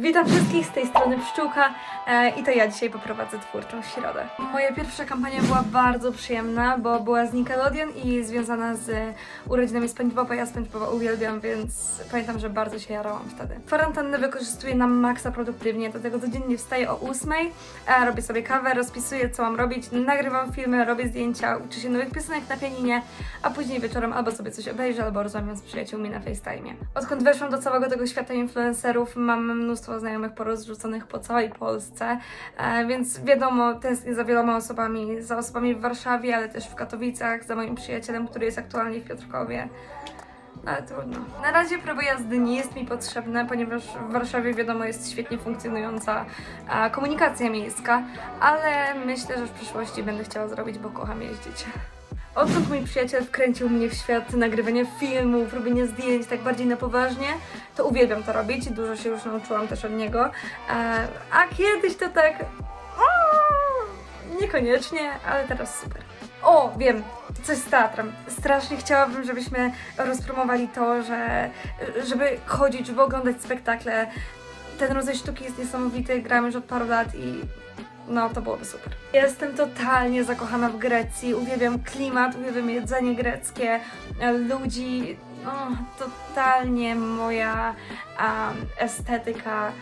Witam wszystkich z tej strony Pszczółka e, i to ja dzisiaj poprowadzę twórczą środę. Moja pierwsza kampania była bardzo przyjemna, bo była z Nickelodeon i związana z urodzinami SpongeBoba. Ja SpongeBoba uwielbiam, więc pamiętam, że bardzo się jarałam wtedy. Kwarantannę wykorzystuję na maksa produktywnie, dlatego codziennie wstaję o 8, e, robię sobie kawę, rozpisuję co mam robić, nagrywam filmy, robię zdjęcia, uczę się nowych piosenek na pianinie, a później wieczorem albo sobie coś obejrzę, albo rozmawiam z przyjaciółmi na FaceTime. Odkąd weszłam do całego tego świata influencerów, mam mnóstwo znajomych porozrzuconych po całej Polsce, e, więc wiadomo, tęsknię za wieloma osobami, za osobami w Warszawie, ale też w Katowicach, za moim przyjacielem, który jest aktualnie w Piotrkowie. No, Ale trudno. Na razie prawo jazdy nie jest mi potrzebne, ponieważ w Warszawie wiadomo jest świetnie funkcjonująca a, komunikacja miejska, ale myślę, że w przyszłości będę chciała zrobić, bo kocham jeździć. Odkąd mój przyjaciel wkręcił mnie w świat nagrywania filmów, robienia zdjęć tak bardziej na poważnie, to uwielbiam to robić. Dużo się już nauczyłam też od niego. E, a kiedyś to tak. Niekoniecznie, ale teraz super. O, wiem, coś z teatrem. Strasznie chciałabym, żebyśmy rozpromowali to, że żeby chodzić, żeby oglądać spektakle. Ten rodzaj sztuki jest niesamowity, gramy już od paru lat i no to byłoby super. Jestem totalnie zakochana w Grecji, uwielbiam klimat, uwielbiam jedzenie greckie, e, ludzi, no totalnie moja um, estetyka.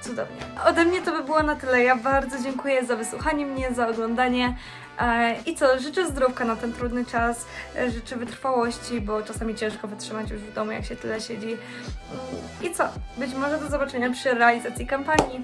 Cudownie. Ode mnie to by było na tyle. Ja bardzo dziękuję za wysłuchanie mnie, za oglądanie. E, I co, życzę zdrówka na ten trudny czas, e, życzę wytrwałości, bo czasami ciężko wytrzymać już w domu, jak się tyle siedzi. Mm, I co, być może do zobaczenia przy realizacji kampanii.